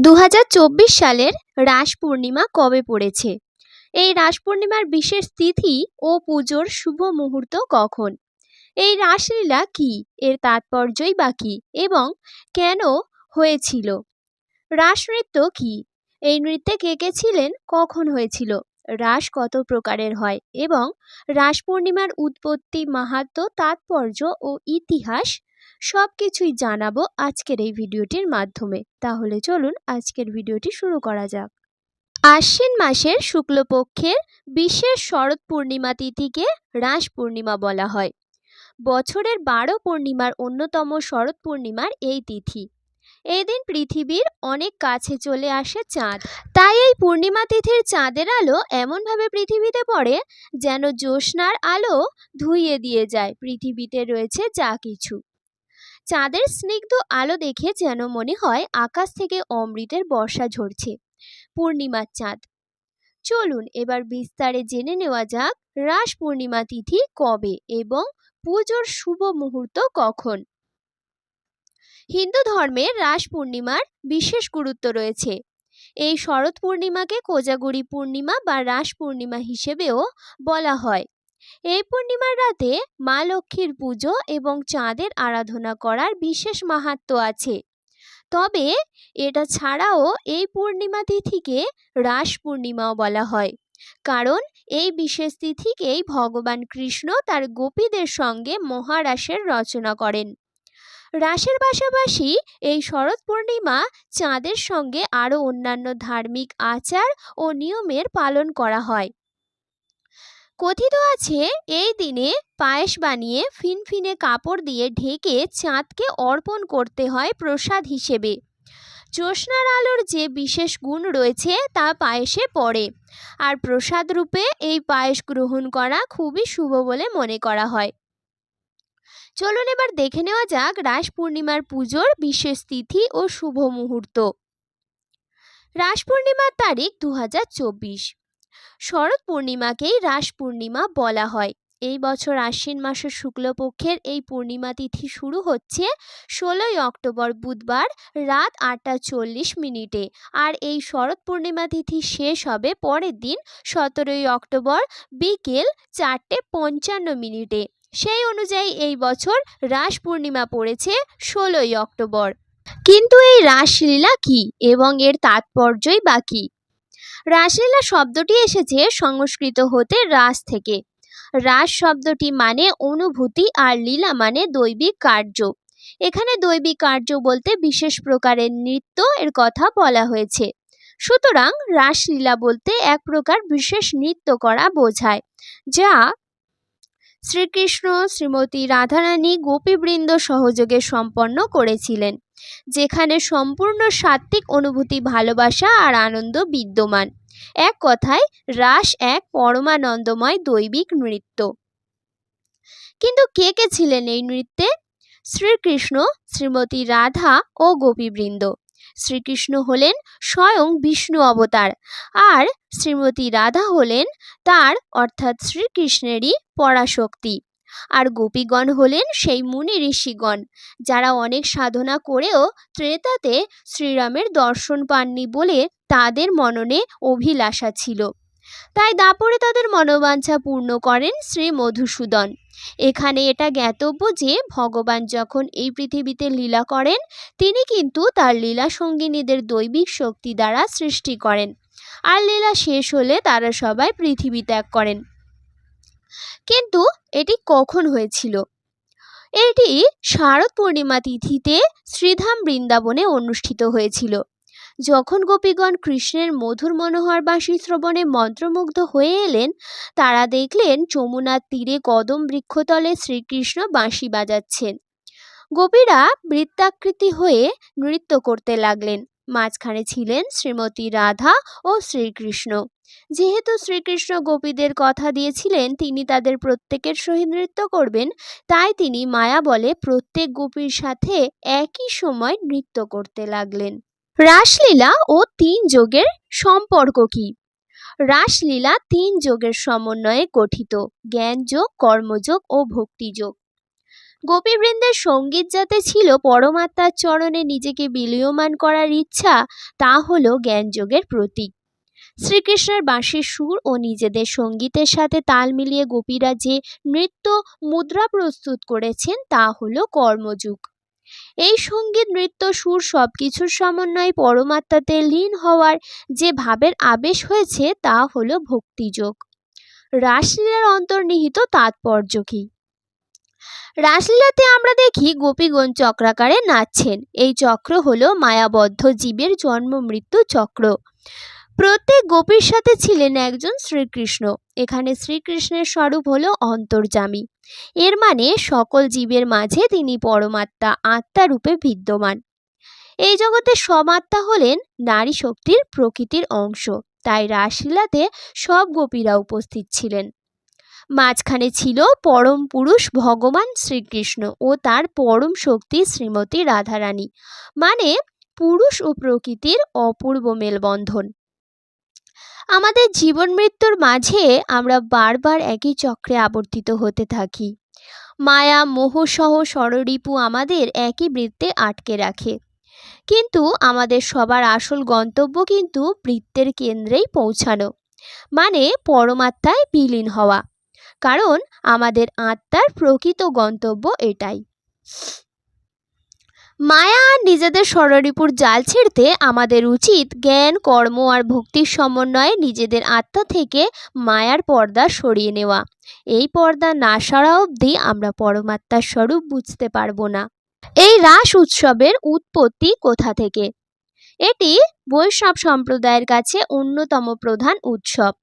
দু হাজার চব্বিশ সালের রাস পূর্ণিমা কবে পড়েছে? এই রাস পূর্ণিমার বিশেষ তিথি ও পুজোর শুভ মুহূর্ত কখন? এই রাসলীলা কী? এর তাৎপর্যই বা কী? এবং কেন হয়েছিল? রাস নৃত্য কী? এই নৃত্যে কে কে ছিলেন? কখন হয়েছিল? রাস কত প্রকারের হয়? এবং রাস পূর্ণিমার উৎপত্তি, মাহাত্ম্য, তাৎপর্য ও ইতিহাস সব কিছুই জানাব আজকের এই ভিডিওটির মাধ্যমে। তাহলে চলুন আজকের ভিডিওটি শুরু করা যাক। আশ্বিন মাসের শুক্লপক্ষের বিশেষ শরৎ পূর্ণিমা তিথিকে রাস পূর্ণিমা বলা হয়। বছরের বারো পূর্ণিমার অন্যতম শরৎ পূর্ণিমার এই তিথি। এই দিন পৃথিবীর অনেক কাছে চলে আসে চাঁদ। তাই এই পূর্ণিমা তিথির চাঁদের আলো এমনভাবে পৃথিবীতে পড়ে যেন জ্যোৎস্নার আলো ধুইয়ে দিয়ে যায়। পৃথিবীতে রয়েছে যা কিছু। চাঁদের স্নিগ্ধ আলো দেখে যেন মনে হয় আকাশ থেকে অমৃতের বর্ষা ঝরছে। পূর্ণিমার চাঁদ। চলুন এবার বিস্তারে জেনে নেওয়া যাক রাস পূর্ণিমা তিথি কবে এবং পুজোর শুভ মুহূর্ত কখন। হিন্দু ধর্মে রাস পূর্ণিমার বিশেষ গুরুত্ব রয়েছে। এই শরৎ পূর্ণিমাকে কোজাগুড়ি পূর্ণিমা বা রাস পূর্ণিমা হিসেবেও বলা হয়। এই পূর্ণিমার রাতে মা লক্ষ্মীর পুজো এবং চাঁদের আরাধনা করার বিশেষ মাহাত্ম আছে। তবে এটা ছাড়াও এই পূর্ণিমা তিথিকে রাস পূর্ণিমাও বলা হয়। কারণ এই বিশেষ তিথিকেই ভগবান কৃষ্ণ তার গোপীদের সঙ্গে মহারাসের রচনা করেন। রাসের পাশাপাশি এই শরৎ পূর্ণিমা চাঁদের সঙ্গে আরও অন্যান্য ধার্মিক আচার ও নিয়মের পালন করা হয়। কথিত আছে, এই দিনে পায়েস বানিয়ে ফিনফিনে কাপড় দিয়ে ঢেকে চাঁদকে অর্পণ করতে হয় প্রসাদ হিসেবে। জ্যোৎস্নার আলোর যে বিশেষ গুণ রয়েছে তা পায়েসে পড়ে আর প্রসাদ রূপে এই পায়েস গ্রহণ করা খুবই শুভ বলে মনে করা হয়। চলুন এবার দেখে নেওয়া যাক রাস পূর্ণিমার পুজোর বিশেষ তিথি ও শুভ মুহূর্ত। রাস পূর্ণিমার তারিখ দু হাজার চব্বিশ। শরৎ পূর্ণিমাকেই রাস পূর্ণিমা বলা হয়। এই বছর আশ্বিন মাসের শুক্লপক্ষের এই পূর্ণিমা তিথি শুরু হচ্ছে ষোলোই অক্টোবর বুধবার রাত আটটা চল্লিশ মিনিটে আর এই শরৎ পূর্ণিমা তিথি শেষ হবে পরের দিন সতেরোই অক্টোবর বিকেল চারটে পঞ্চান্ন মিনিটে। সেই অনুযায়ী এই বছর রাস পূর্ণিমা পড়েছে ষোলোই অক্টোবর। কিন্তু এই রাসলীলা কী এবং এর তাৎপর্যই বা কী? রাসলীলা শব্দটি এসেছে সংস্কৃত হতে রাস থেকে। রাস শব্দটি মানে অনুভূতি আর লীলা মানে দৈবিক কার্য। এখানে দৈবিক কার্য বলতে বিশেষ প্রকারের নৃত্য এর কথা বলা হয়েছে। সুতরাং রাসলীলা বলতে এক প্রকার বিশেষ নৃত্য করা বোঝায়, যা শ্রীকৃষ্ণ, শ্রীমতী রাধারানী, গোপীবৃন্দ সহযোগে সম্পন্ন করেছিলেন। যেখানে সম্পূর্ণ সাত্ত্বিক অনুভূতি, ভালোবাসা আর আনন্দ বিদ্যমান। এক কথায়, রাস এক পরমানন্দময় দৈবিক নৃত্য। কিন্তু কে কে ছিলেন এই নৃত্যে? শ্রীকৃষ্ণ, শ্রীমতী রাধা ও গোপীবৃন্দ। শ্রীকৃষ্ণ হলেন স্বয়ং বিষ্ণু অবতার আর শ্রীমতী রাধা হলেন তার, অর্থাৎ শ্রীকৃষ্ণেরই পরাশক্তি। আর গোপীগণ হলেন সেই মুনি ঋষিগণ, যারা অনেক সাধনা করেও ত্রেতাতে শ্রীরামের দর্শন পাননি বলে তাদের মননে অভিলাষা ছিল। তাই দাপরে তাদের মনোবাঞ্ছা পূর্ণ করেন শ্রী মধুসূদন। এখানে এটা জ্ঞাতব্য যে, ভগবান যখন এই পৃথিবীতে লীলা করেন, তিনি কিন্তু তার লীলা সঙ্গিনীদের দৈবিক শক্তি দ্বারা সৃষ্টি করেন। আর লীলা শেষ হলে তারা সবাই পৃথিবী ত্যাগ করেন। কিন্তু এটি কখন হয়েছিল? এটি শারদ পূর্ণিমা তিথিতে শ্রীধাম বৃন্দাবনে অনুষ্ঠিত হয়েছিল। যখন গোপীগণ কৃষ্ণের মধুর মনোহর বাঁশি শ্রবণে মন্ত্রমুগ্ধ হয়ে এলেন, তারা দেখলেন যমুনার তীরে কদম বৃক্ষতলে শ্রীকৃষ্ণ বাঁশি বাজাচ্ছেন। গোপীরা বৃত্তাকৃতি হয়ে নৃত্য করতে লাগলেন। মাঝখানে ছিলেন শ্রীমতী রাধা ও শ্রীকৃষ্ণ। যেহেতু শ্রীকৃষ্ণ গোপীদের কথা দিয়েছিলেন, তিনি তাদের প্রত্যেকের সহিত নৃত্য করবেন, তাই তিনি মায়া বলে প্রত্যেক গোপীর সাথে একই সময় নৃত্য করতে লাগলেন। রাসলীলা ও তিন যোগের সম্পর্ক কি? রাসলীলা তিন যোগের সমন্বয়ে গঠিত জ্ঞানযোগ, কর্মযোগ ও ভক্তিযোগ। গোপীবৃন্দের সংগীত যাতে ছিল পরমাত্মার চরণে নিজেকে বিলীয়মান করার ইচ্ছা, তা হল জ্ঞানযোগের প্রতীক। শ্রীকৃষ্ণের বাঁশির সুর ও নিজেদের সঙ্গীতের সাথে তাল মিলিয়ে গোপীরা যে নৃত্য মুদ্রা প্রস্তুত করেছেন, তা হল কর্মযুগ। এই সংগীত, নৃত্য, সুর সব কিছুর সমন্বয়ে পরমাত্মাতে লীন হওয়ার যে ভাবের আবেশ হয়েছে, তা হল ভক্তিযোগ। রাসলীলার অন্তর্নিহিত তাৎপর্য কী? রাসলীলাতে আমরা দেখি গোপীগণ চক্রাকারে নাচছেন। এই চক্র হলো মায়াবদ্ধ জীবের জন্ম মৃত্যু চক্র। প্রত্যেক গোপীর সাথে ছিলেন একজন শ্রীকৃষ্ণ। এখানে শ্রীকৃষ্ণের স্বরূপ হলো অন্তর্যামী। এর মানে সকল জীবের মাঝে তিনি পরমাত্মা, আত্মা রূপে বিদ্যমান। এই জগতে সমাত্মা হলেন নারী শক্তির প্রকৃতির অংশ। তাই রাসলীলাতে সব গোপীরা উপস্থিত ছিলেন। মাঝখানে ছিল পরম পুরুষ ভগবান শ্রীকৃষ্ণ ও তার পরম শক্তি শ্রীমতী রাধারানী মানে পুরুষ ও প্রকৃতির অপূর্ব মেলবন্ধন। আমাদের জীবন মৃত্যুর মাঝে আমরা বারবার একই চক্রে আবর্তিত হতে থাকি। মায়া মোহসহ ষড়রিপু আমাদের একই বৃত্তে আটকে রাখে। কিন্তু আমাদের সবার আসল গন্তব্য কিন্তু বৃত্তের কেন্দ্রেই পৌঁছানো মানে পরমাত্মায় বিলীন হওয়া। কারণ আমাদের আত্মার প্রকৃত গন্তব্য এটাই। মায়া আর নিজেদের সররিপুর জাল ছিঁড়তে আমাদের উচিত জ্ঞান, কর্ম আর ভক্তির সমন্বয়ে নিজেদের আত্মা থেকে মায়ার পর্দা সরিয়ে নেওয়া। এই পর্দা না সরা অবধি আমরা পরমাত্মার স্বরূপ বুঝতে পারব না। এই রাস উৎসবের উৎপত্তি কোথা থেকে? এটি বৈষ্ণব সম্প্রদায়ের কাছে অন্যতম প্রধান উৎসব।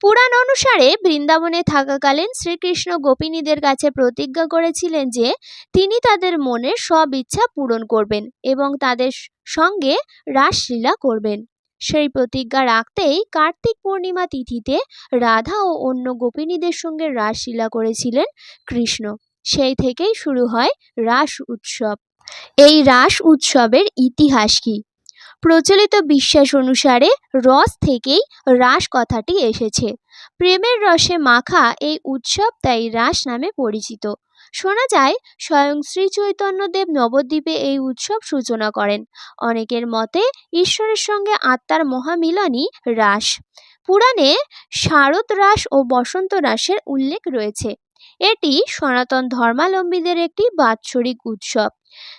পুরাণ অনুসারে বৃন্দাবনে থাকাকালীন শ্রীকৃষ্ণ গোপিনীদের কাছে প্রতিজ্ঞা করেছিলেন যে তিনি তাদের মনের সব ইচ্ছা পূরণ করবেন এবং তাদের সঙ্গে রাসলীলা করবেন। সেই প্রতিজ্ঞা রাখতেই কার্তিক পূর্ণিমা তিথিতে রাধা ও অন্য গোপিনীদের সঙ্গে রাসলীলা করেছিলেন কৃষ্ণ। সেই থেকেই শুরু হয় রাস উৎসব। এই রাস উৎসবের ইতিহাস কী? প্রচলিত বিশ্বাস অনুসারে রস থেকেই রাস কথাটি এসেছে। প্রেমের রসে মাখা এই উৎসব তাই রাস নামে পরিচিত। শোনা যায়, স্বয়ং শ্রী চৈতন্যদেব নবদ্বীপে এই উৎসব সূচনা করেন। অনেকের মতে, ঈশ্বরের সঙ্গে আত্মার মহামিলনই রাস। পুরাণে শারদ রাস ও বসন্ত রাসের উল্লেখ রয়েছে। এটি সনাতন ধর্মালম্বীদের একটি বাৎসরিক উৎসব।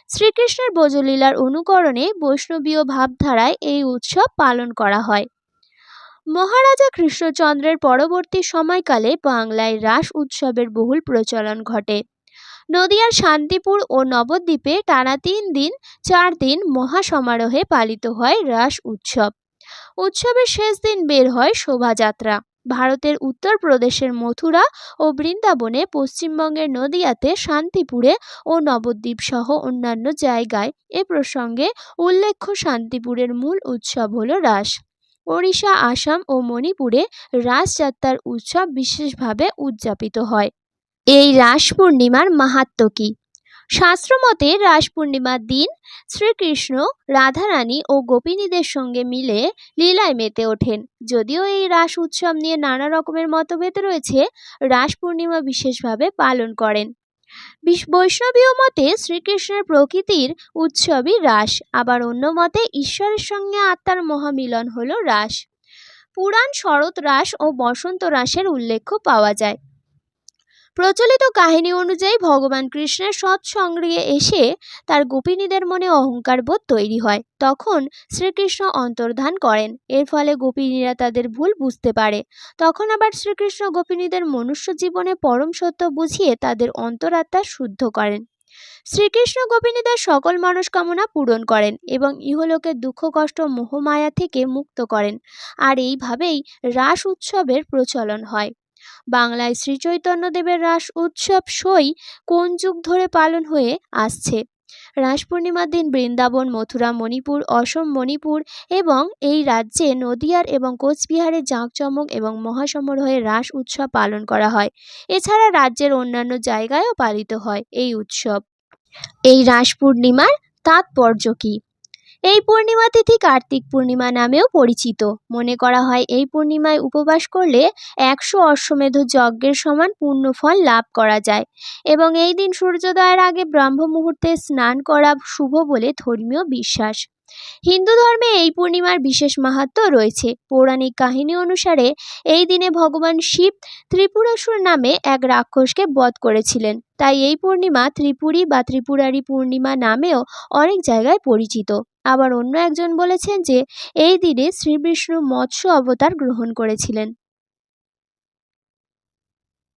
শ্রীকৃষ্ণের ব্রজলীলার অনুকরণে বৈষ্ণবীয় ভাবধারায় এই উৎসব পালন করা হয়। মহারাজা কৃষ্ণচন্দ্রের পরবর্তী সময়কালে বাংলায় রাস উৎসবের বহুল প্রচলন ঘটে। নদিয়ার শান্তিপুর ও নবদ্বীপে টানা তিন দিন, চার দিন মহাসমারোহে পালিত হয় রাস উৎসব। উৎসবের শেষ দিন বের হয় শোভাযাত্রা। ভারতের উত্তরপ্রদেশের মথুরা ও বৃন্দাবনে পশ্চিমবঙ্গের নদিয়াতে শান্তিপুরে ও নবদ্বীপ সহ অন্যান্য জায়গায় এ প্রসঙ্গে উল্লেখ্য শান্তিপুরের মূল উৎসব হল রাস। ওড়িশা, আসাম ও মণিপুরে রাসযাত্রার উৎসব বিশেষভাবে উদযাপিত হয়। এই রাস পূর্ণিমার মাহাত্ম কী? শাস্ত্রমতে রাস পূর্ণিমার দিন শ্রীকৃষ্ণ, রাধারানী ও গোপিনীদের সঙ্গে মিলে লীলায় মেতে ওঠেন। যদিও এই রাস উৎসব নিয়ে নানা রকমের মতভেদ রয়েছে রাস পূর্ণিমা বিশেষভাবে পালন করেন। বৈষ্ণবীয় মতে শ্রীকৃষ্ণের প্রকৃতির উৎসবই রাস, আবার অন্য মতে ঈশ্বরের সঙ্গে আত্মার মহামিলন হল রাস। পুরাণ শরৎ রাস ও বসন্ত রাসের উল্লেখ পাওয়া যায়। প্রচলিত কাহিনী অনুযায়ী ভগবান কৃষ্ণের সৎসঙ্গে এসে তার গোপিনীদের মনে অহংকার বোধ তৈরি হয়। তখন শ্রীকৃষ্ণ অন্তর্ধান করেন। এর ফলে গোপিনীরা তাদের ভুল বুঝতে পারে। তখন আবার শ্রীকৃষ্ণ গোপিনীদের মনুষ্য জীবনে পরম সত্য বুঝিয়ে তাদের অন্তরাত্মা শুদ্ধ করেন। শ্রীকৃষ্ণ গোপিনীদের সকল মনস্কামনা পূরণ করেন এবং ইহলোকের দুঃখ, কষ্ট মোহমায়া থেকে মুক্ত করেন। আর এইভাবেই রাস উৎসবের প্রচলন হয়। বাংলায় শ্রীচৈতন্যদেবের রাস, উৎসব, সই কোন যুগ ধরে পালন হয়ে আসছে? রাস পূর্ণিমার দিন বৃন্দাবন, মথুরা, মণিপুর, অসম, মণিপুর এবং এই রাজ্যে নদিয়ার এবং কোচবিহারে জাঁকজমক এবং মহাসমারোহে রাস, উৎসব পালন করা হয়। এছাড়া রাজ্যের অন্যান্য জায়গায়ও পালিত হয় এই উৎসব। এই রাস পূর্ণিমার তাৎপর্য কী? এই পূর্ণিমা তিথি কার্তিক পূর্ণিমা নামেও পরিচিত। মনে করা হয় এই পূর্ণিমায় উপবাস করলে একশো অশ্বমেধ যজ্ঞের সমান পূর্ণ ফল লাভ করা যায় এবং এই দিন সূর্যোদয়ের আগে ব্রাহ্ম মুহূর্তে স্নান করা শুভ বলে ধর্মীয় বিশ্বাস। হিন্দু ধর্মে এই পূর্ণিমার বিশেষ মাহাত্ম রয়েছে। পৌরাণিক কাহিনী অনুসারে এই দিনে ভগবান শিব ত্রিপুরাসুর নামে এক রাক্ষসকে বধ করেছিলেন। তাই এই পূর্ণিমা ত্রিপুরী বা ত্রিপুরারি পূর্ণিমা নামেও অনেক জায়গায় পরিচিত। আবার অন্য একজন বলেছেন যে এই দিনে শ্রীবিষ্ণু মৎস্য অবতার গ্রহণ করেছিলেন।